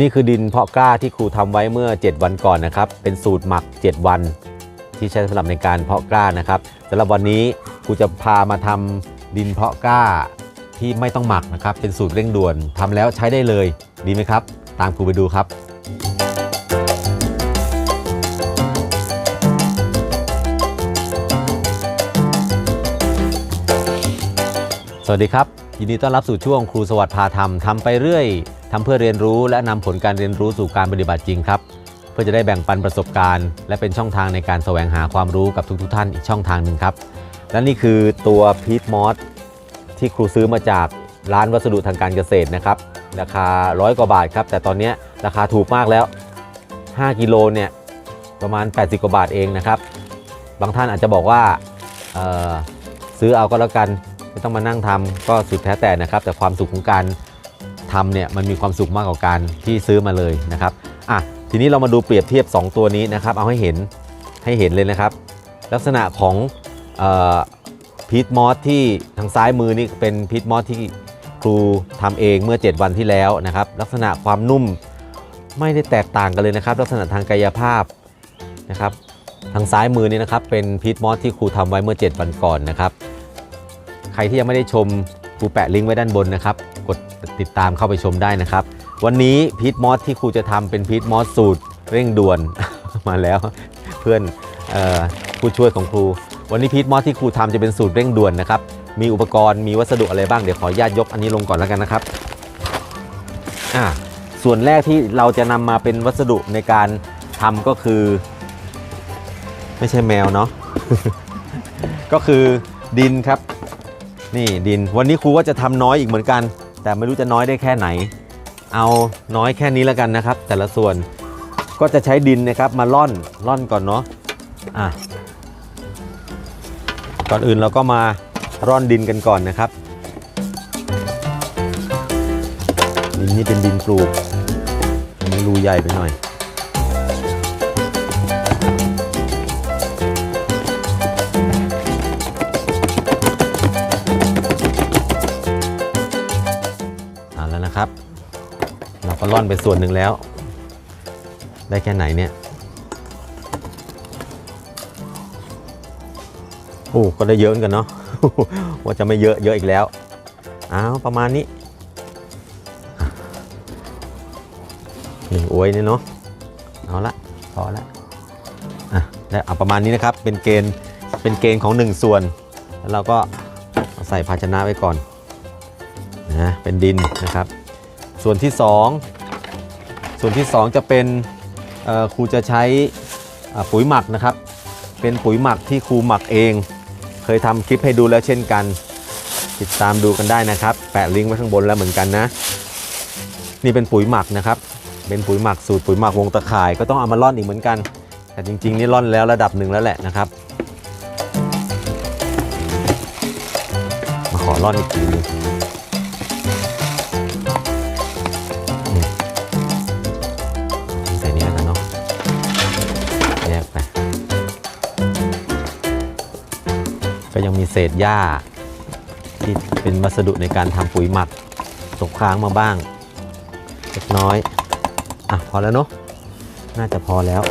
นี่คือดินเพาะกล้าที่ครูทำไว้เมื่อ 7 วันก่อนนะครับ เป็นสูตรหมัก 7 วัน ที่ใช้สำหรับในการเพาะกล้านะครับสำหรับวันนี้ครูจะพามาทำดินเพาะกล้าที่ไม่ต้องหมักนะครับ เป็นสูตรเร่งด่วนทำแล้วใช้ได้เลย ดีไหมครับ ตามครูไปดูครับสวัสดีครับ ยินดีต้อนรับสู่ช่วงครูสวัสดิ์พาทำทำไปเรื่อย ทำเพื่อเรียนรู้และนำผลการเรียนรู้สู่การปฏิบัติจริงครับ เพื่อจะได้แบ่งปันประสบการณ์ และเป็นช่องทางในการแสวงหาความรู้กับทุกๆท่านอีกช่องทางหนึ่งครับ และนี่คือตัวพีทมอสที่ครูซื้อมาจากร้านวัสดุทางการเกษตรนะครับ ราคาร้อยกว่าบาทครับ แต่ตอนนี้ราคาถูกมากแล้ว 5 กิโลเนี่ยประมาณ 80 กว่าบาทเองนะครับ บางท่านอาจจะบอกว่าเออซื้อเอาก็แล้วกันไม่ต้องมานั่งทำก็สุดแท้แต่นะครับ แต่ความสุขของการ ทำเนี่ยมันมีความสุขมากกว่าการที่ซื้อมาเลยนะครับอะทีนี้เรามาดูเปรียบเทียบ 2 ตัวนี้นะครับ เอาให้เห็นให้เห็นเลยนะครับ ลักษณะของพีทมอสที่ทางซ้ายมือนี่เป็นพีทมอสที่ครูทำเองเมื่อ 7 วันที่แล้วนะครับ ลักษณะความนุ่มไม่ได้แตกต่างกันเลยนะครับ ลักษณะทางกายภาพนะครับทางซ้ายมือนี่นะครับเป็นพีทมอสที่ครูทำไว้เมื่อ 7 วันก่อนนะครับ ใครที่ยังไม่ได้ชม ครูแปะลิงก์ไว้ด้านบนนะครับ กดติดตามเข้าไปชมได้นะครับ วันนี้พีทมอสที่ครูจะทำเป็นพีทมอสสูตรเร่งด่วน มาแล้วเพื่อนผู้ช่วยของครู วันนี้พีทมอสที่ครูทำจะเป็นสูตรเร่งด่วนนะครับ มีอุปกรณ์มีวัสดุอะไรบ้างเดี๋ยวขออนุญาตยกอันนี้ลงก่อนแล้วกันนะครับอ่าส่วนแรกที่เราจะนำมาเป็นวัสดุในการทำก็คือ ไม่ใช่แมวเนาะก็คือดินครับ นี่ดิน วันนี้ครูก็จะทำน้อยอีกเหมือนกัน แต่ไม่รู้จะน้อยได้แค่ไหน เอาน้อยแค่นี้แล้วกันนะครับ แต่ละส่วนก็จะใช้ดินนะครับมาล่อนล่อนก่อนเนาะอะก่อนอื่นเราก็มาร่อนดินกันก่อนนะครับ ดินนี่เป็นดินปลูกอันนี้รูใหญ่ไปหน่อย ร่อนไปส่วนหนึ่งแล้ว ได้แค่ไหนเนี่ย โอ้ก็ได้เยอะกันเนาะว่าจะไม่เยอะเยอะอีกแล้วอ้าวประมาณนี้หนึ่งอวยเนี่ยเนาะเอาละพอละอะได้เอาประมาณนี้นะครับเป็นเกณฑ์เป็นเกณฑ์ของ 1 ส่วน แล้วเราก็ใส่ภาชนะไว้ก่อนนะเป็นดินนะครับ ส่วนที่ 2 ส่วนที่ 2 จะเป็นครูจะใช้ปุ๋ยหมักนะครับ เป็นปุ๋ยหมักที่ครูหมักเอง เคยทำคลิปให้ดูแล้วเช่นกัน ติดตามดูกันได้นะครับ แปะลิงก์ไว้ข้างบนแล้วเหมือนกันนะ นี่เป็นปุ๋ยหมักนะครับ เป็นปุ๋ยหมักสูตรปุ๋ยหมักวงตะข่ายก็ต้องเอามาร่อนอีกเหมือนกัน แต่จริงๆนี่ร่อนแล้วระดับหนึ่งแล้วแหละนะครับมาขอร่อนอีกทีนึง เศษหญ้า ที่เป็นวัสดุในการทำปุ๋ยหมักตกค้างมาบ้างเล็กน้อย อะ พอแล้วเนาะน่าจะพอแล้ว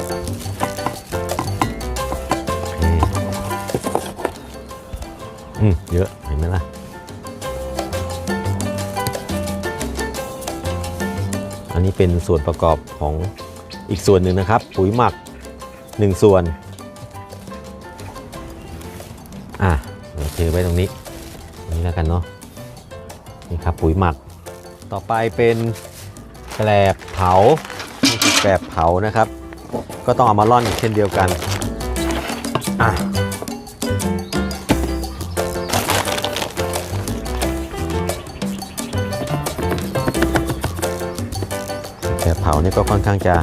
อืมเยอะเห็นไหมล่ะอันนี้เป็นส่วนประกอบของอีกส่วนหนึ่งนะครับ ปุ๋ยหมัก 1 ส่วน เดี๋ยวเทไว้ตรงนี้ตรงนี้แล้วกันเนาะนี่ครับปุ๋ยหมัก ต่อไปเป็นแกลบเผานี่คือแกลบเผานะครับ ก็ต้องเอามาร่อนอีกเช่นเดียวกันอะแกลบเผานี่ก็ค่อนข้างจะ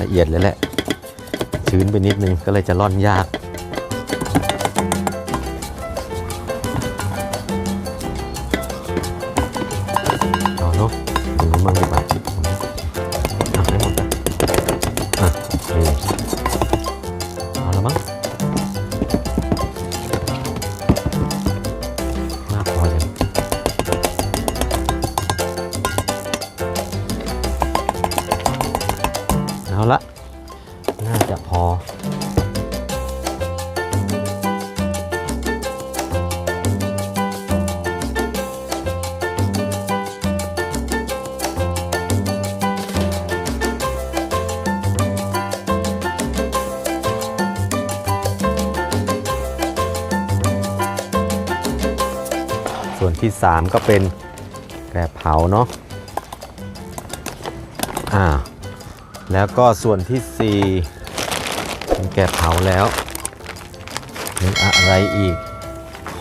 ละเอียดเลยแหละ ชื้นไปนิดนึงก็เลยจะร่อนยาก เอาเนาะดูมั่งดีกว่าเอาให้หมดไปอะโอเคเอาล้วมั้งมากพอยังเอาละน่าจะพอ ที่ 3 ก็เป็นแกระเผาเนาะอ่าแล้วก็ส่วนที่4เป็นแกะเผาแล้วมีอะไรอีก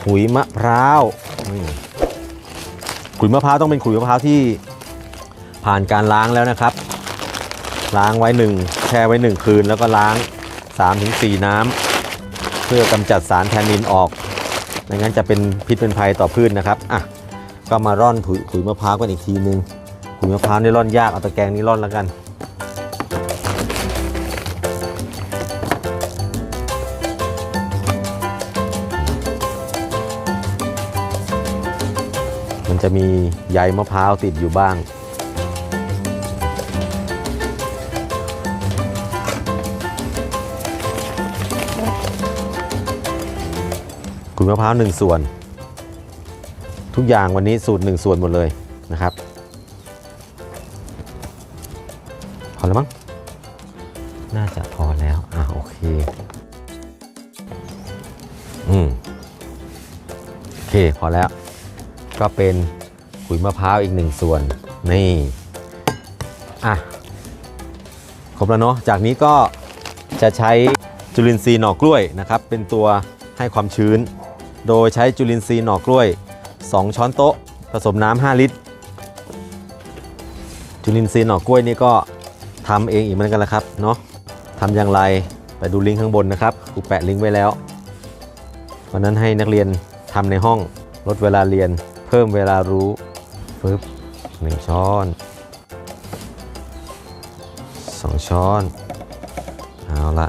ขุยมะพร้าวขุยมะพร้าวต้องเป็นขุยมะพร้าวที่ผ่านการล้างแล้วนะครับ ล้างไว้หนึ่งแช่ไว้หนึ่งคืนแล้วก็ล้าง 3-4 น้ำเพื่อกำจัดสารแทนนินออก ไม่งั้นจะเป็นพิษเป็นภัยต่อพืชนนะครับอะก็มาร่อนขุยขุยมะพร้าวกันอีกทีนึงขุยมะพร้าวนี่ร่อนยากเอาตะแกรงนี้ร่อนแล้วกันมันจะมีใยมะพร้าวติดอยู่บ้าง ขุยมะพร้าวหนึ่งส่วน ทุกอย่างวันนี้สูตรหนึ่งส่วนหมดเลยนะครับพอแล้วมั้งน่าจะพอแล้วอะโอเคอืมโอเคพอแล้ว ก็เป็นขุยมะพร้าวอีกหนึ่งส่วนนี่อะครบแล้วเนาะจากนี้ก็จะใช้จุลินทรีย์หน่อกล้วยนะครับ เป็นตัวให้ความชื้น โดยใช้จุลินทรีย์หน่อกล้วย 2 ช้อนโต๊ะ ผสมน้ำ5ลิตร จุลินทรีย์หน่อกล้วยนี่ก็ทำเองอีกเหมือนกันแหละครับเนาะทำอย่างไรไปดูลิงก์ข้างบนนะครับครูแปะลิงก์ไว้แล้ววันนั้นให้นักเรียนทำในห้องลดเวลาเรียน เพิ่มเวลารู้ปึ๊บหนึ่งช้อนสองช้อน เอาละ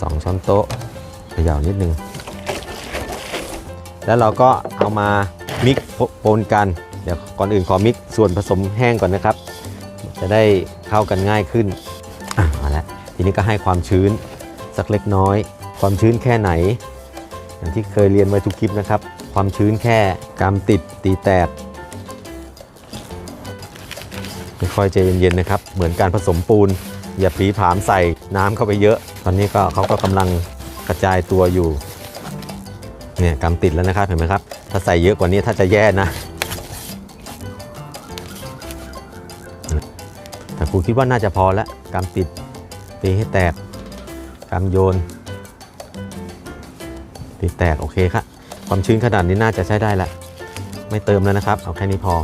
สองช้อนโต๊ะเขย่านิดนึง แล้วเราก็เอามามิกปนกัน เดี๋ยวก่อนอื่นขอมิกส่วนผสมแห้งก่อนนะครับ จะได้เข้ากันง่ายขึ้นอะมาแล้วทีนี้ก็ให้ความชื้นสักเล็กน้อย ความชื้นแค่ไหน อย่างที่เคยเรียนไว้ทุกคลิปนะครับ ความชื้นแค่กำติดตีแตกค่อยใจเย็นๆนะครับ เหมือนการผสมปูน อย่าผีผามใส่น้ำเข้าไปเยอะ ตอนนี้ก็เขาก็กำลังกระจายตัวอยู่ เนี่ยกำติดแล้วนะครับเห็นไหมครับ ถ้าใส่เยอะกว่านี้ถ้าจะแย่นะ แต่ครูคิดว่าน่าจะพอแล้วกำติดตีให้แตกกำโยนตีแตกโอเคครับความชื้นขนาดนี้น่าจะใช้ได้ล้วไม่เติมแล้วนะครับ เอาแค่นี้พอ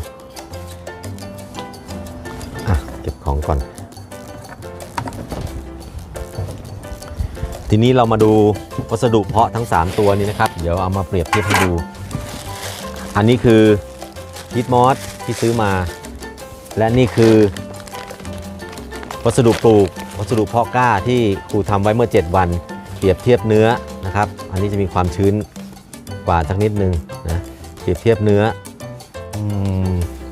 อะเก็บของก่อน ทีนี้เรามาดูวัสดุเพาะทั้ง 3 ตัวนี้นะครับ เดี๋ยวเอามาเปรียบเทียบให้ดู อันนี้คือยิดมอสที่ซื้อมา และนี่คือ วัสดุปลูก วัสดุเพาะกล้าที่ครูทำไว้เมื่อ 7 วัน เปรียบเทียบเนื้อนะครับ อันนี้จะมีความชื้นกว่าสักนิดนึงนะเปรียบเทียบเนื้ออ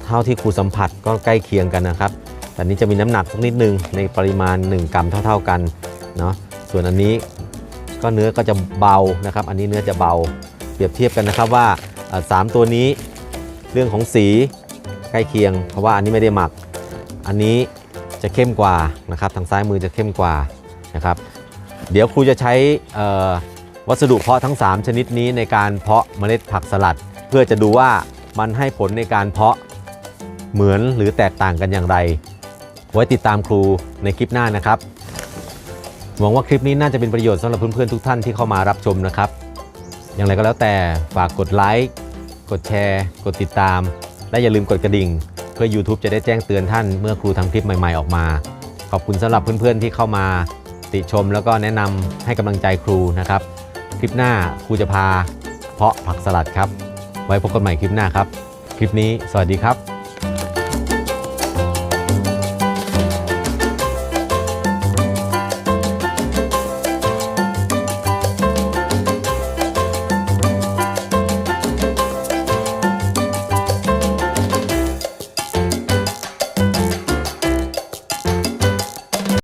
เท่าที่ครูสัมผัสก็ใกล้เคียงกันนะครับ แต่นี้จะมีน้ำหนักสักนิดนึงในปริมาณ 1 กรัมเท่า ๆกันเนาะส่วนอันนี้ ก็เนื้อก็จะเบานะครับ อันนี้เนื้อจะเบา เปรียบเทียบกันนะครับว่าเอ่อสามตัวนี้เรื่องของสีใกล้เคียง เพราะว่าอันนี้ไม่ได้หมัก อันนี้จะเข้มกว่านะครับ ทางซ้ายมือจะเข้มกว่านะครับ เดี๋ยวครูจะใช้วัสดุเพาะทั้ง 3 ชนิดนี้ในการเพาะเมล็ดผักสลัด เพื่อจะดูว่ามันให้ผลในการเพาะเหมือนหรือแตกต่างกันอย่างไร ไว้ติดตามครูในคลิปหน้านะครับ หวังว่าคลิปนี้น่าจะเป็นประโยชน์สำหรับเพื่อนๆทุกท่านที่เข้ามารับชมนะครับ อย่างไรก็แล้วแต่ฝากกดไลค์กดแชร์ กดติดตาม และอย่าลืมกดกระดิ่ง เพื่อ YouTube จะได้แจ้งเตือนท่านเมื่อครูทำคลิปใหม่ๆออกมา ขอบคุณสำหรับเพื่อนๆที่เข้ามาติชมแล้วก็แนะนำให้กำลังใจครูนะครับ คลิปหน้าครูจะพา เพาะผักสลัดครับ ไว้พบกันใหม่คลิปหน้าครับ คลิปนี้สวัสดีครับ